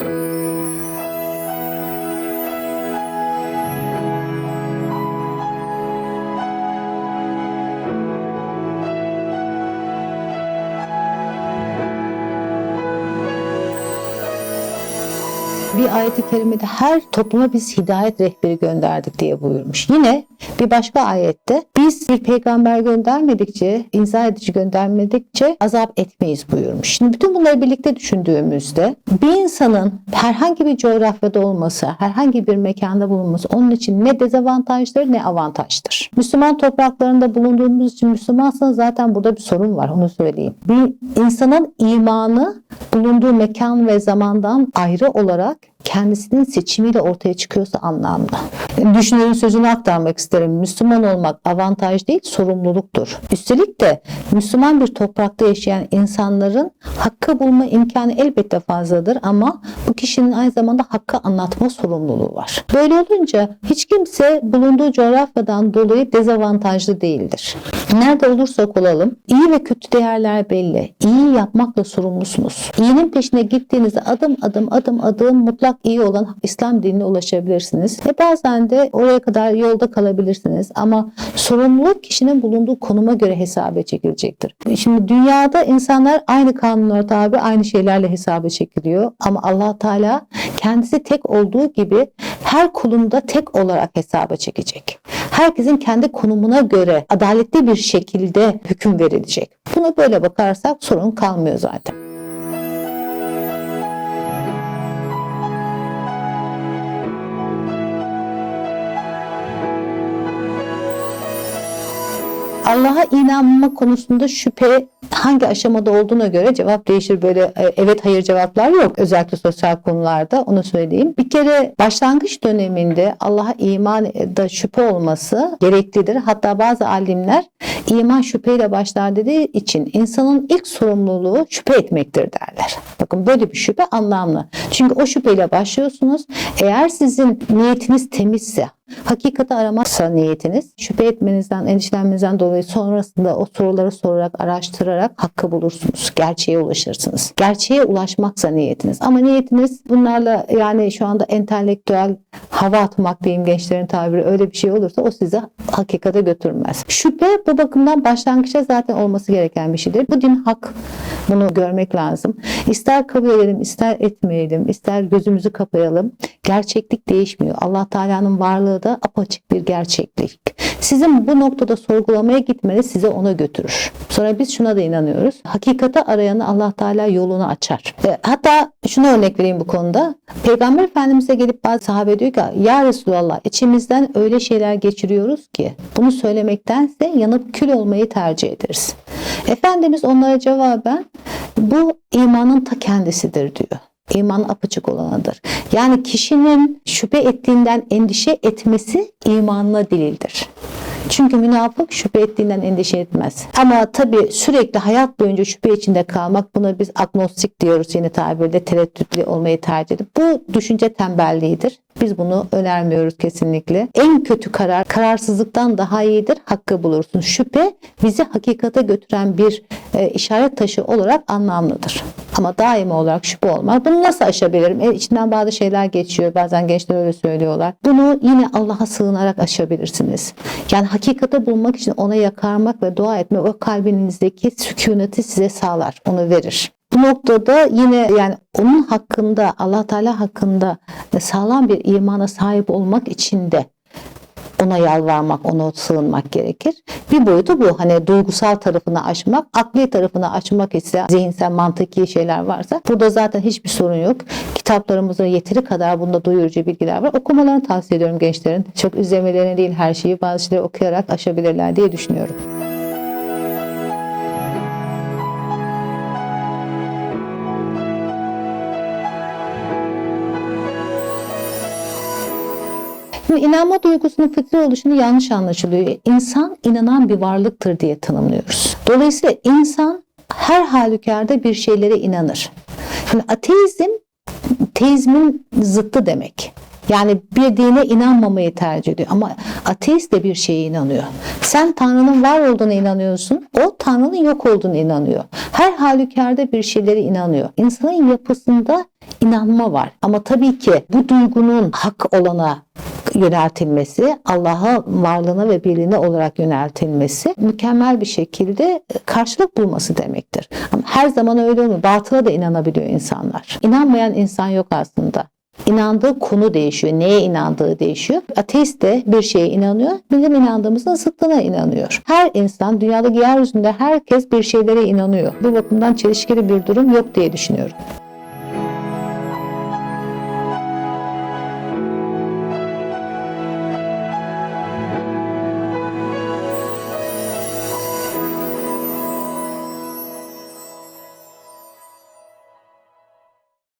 Все. Bir ayet-i kerimede her topluma biz hidayet rehberi gönderdik diye buyurmuş. Yine bir başka ayette biz bir peygamber göndermedikçe, inzar edici göndermedikçe azap etmeyiz buyurmuş. Şimdi bütün bunları birlikte düşündüğümüzde bir insanın herhangi bir coğrafyada olması, herhangi bir mekanda bulunması onun için ne dezavantajdır ne avantajdır. Müslüman topraklarında bulunduğumuz için Müslümansanız zaten burada bir sorun var onu söyleyeyim. Bir insanın imanı bulunduğu mekan ve zamandan ayrı olarak kendisinin seçimiyle ortaya çıkıyorsa anlamlı. Düşünürün sözünü aktarmak isterim. Müslüman olmak avantaj değil, sorumluluktur. Üstelik de Müslüman bir toprakta yaşayan insanların hakkı bulma imkanı elbette fazladır ama bu kişinin aynı zamanda hakkı anlatma sorumluluğu var. Böyle olunca hiç kimse bulunduğu coğrafyadan dolayı dezavantajlı değildir. Nerede olursak olalım iyi ve kötü değerler belli. İyi yapmakla sorumlusunuz. İyinin peşine gittiğinizde adım adım adım adım mutlak iyi olan İslam dinine ulaşabilirsiniz. Ve bazen de oraya kadar yolda kalabilirsiniz. Ama sorumluluk kişinin bulunduğu konuma göre hesaba çekilecektir. Şimdi dünyada insanlar aynı kanunlara tabi aynı şeylerle hesaba çekiliyor. Ama allah Teala kendisi tek olduğu gibi her kulunda tek olarak hesaba çekecek. Herkesin kendi konumuna göre adaletli bir şekilde hüküm verilecek. Buna böyle bakarsak sorun kalmıyor zaten. Allah'a inanma konusunda şüphe hangi aşamada olduğuna göre cevap değişir. Böyle e, evet hayır cevaplar yok. Özellikle sosyal konularda onu söyleyeyim. Bir kere başlangıç döneminde Allah'a imanda şüphe olması gereklidir. Hatta bazı alimler iman şüpheyle başlar dediği için insanın ilk sorumluluğu şüphe etmektir derler. Bakın böyle bir şüphe anlamlı. Çünkü o şüpheyle başlıyorsunuz. Eğer sizin niyetiniz temizse, Hakikati aramaksa niyetiniz, şüphe etmenizden, endişelenmenizden dolayı sonrasında o soruları sorarak, araştırarak hakkı bulursunuz. Gerçeğe ulaşırsınız. Gerçeğe ulaşmaksa niyetiniz. Ama niyetiniz bunlarla yani şu anda entelektüel hava atmak diyeyim gençlerin tabiri öyle bir şey olursa o sizi hakikate götürmez. Şüphe bu bakımdan başlangıçta zaten olması gereken bir şeydir. Bu din hak. Bunu görmek lazım. İster kabul edelim, ister etmeyelim, ister gözümüzü kapayalım. Gerçeklik değişmiyor. Allah Teala'nın varlığı da apaçık bir gerçeklik. Sizin bu noktada sorgulamaya gitmeniz size ona götürür. Sonra biz şuna da inanıyoruz. Hakikati arayanı Allah Teala yolunu açar. E, hatta şuna örnek vereyim bu konuda. Peygamber Efendimiz'e gelip bazı sahabe diyor ki Ya Resulallah içimizden öyle şeyler geçiriyoruz ki bunu söylemektense yanıp kül olmayı tercih ederiz. Efendimiz onlara cevaben bu imanın ta kendisidir diyor. İman apaçık olanıdır. Yani kişinin şüphe ettiğinden endişe etmesi imanına delildir. Çünkü münafık şüphe ettiğinden endişe etmez. Ama tabii sürekli hayat boyunca şüphe içinde kalmak buna biz agnostik diyoruz yeni tabirde tereddütlü olmayı tercih edip bu düşünce tembelliğidir. Biz bunu önermiyoruz kesinlikle. En kötü karar kararsızlıktan daha iyidir. Hakkı bulursun. Şüphe bizi hakikate götüren bir e, işaret taşı olarak anlamlıdır. Ama daima olarak şüphe olmaz. Bunu nasıl aşabilirim? E, içinden bazı şeyler geçiyor. Bazen gençler öyle söylüyorlar. Bunu yine Allah'a sığınarak aşabilirsiniz. Yani hakikate bulmak için ona yakarmak ve dua etmek o kalbinizdeki sükuneti size sağlar. Onu verir. Bu noktada yine yani onun hakkında Allah Teala hakkında sağlam bir imana sahip olmak için de ona yalvarmak, ona sığınmak gerekir. Bir boyutu bu. Hani duygusal tarafını aşmak, akli tarafını açmak ise zihinsel, mantıki şeyler varsa burada zaten hiçbir sorun yok. Kitaplarımızda yeteri kadar bunda doyurucu bilgiler var. Okumalarını tavsiye ediyorum gençlerin. Çok izlemelerini değil her şeyi bazı şeyleri okuyarak aşabilirler diye düşünüyorum. Şimdi inanma duygusunun fıtri oluşunu yanlış anlaşılıyor. İnsan inanan bir varlıktır diye tanımlıyoruz. Dolayısıyla insan her halükarda bir şeylere inanır. Şimdi ateizm teizmin zıttı demek. Yani bir dine inanmamayı tercih ediyor. Ama ateist de bir şeye inanıyor. Sen Tanrı'nın var olduğuna inanıyorsun. O Tanrı'nın yok olduğuna inanıyor. Her halükarda bir şeylere inanıyor. İnsanın yapısında inanma var. Ama tabii ki bu duygunun hak olana yöneltilmesi, Allah'a varlığına ve birliğine olarak yöneltilmesi mükemmel bir şekilde karşılık bulması demektir. Ama her zaman öyle olmuyor. Batıla da inanabiliyor insanlar. İnanmayan insan yok aslında. İnandığı konu değişiyor. Neye inandığı değişiyor. Ateist de bir şeye inanıyor. Bizim inandığımızın zıttına inanıyor. Her insan dünyadaki yeryüzünde herkes bir şeylere inanıyor. Bu bakımdan çelişkili bir durum yok diye düşünüyorum.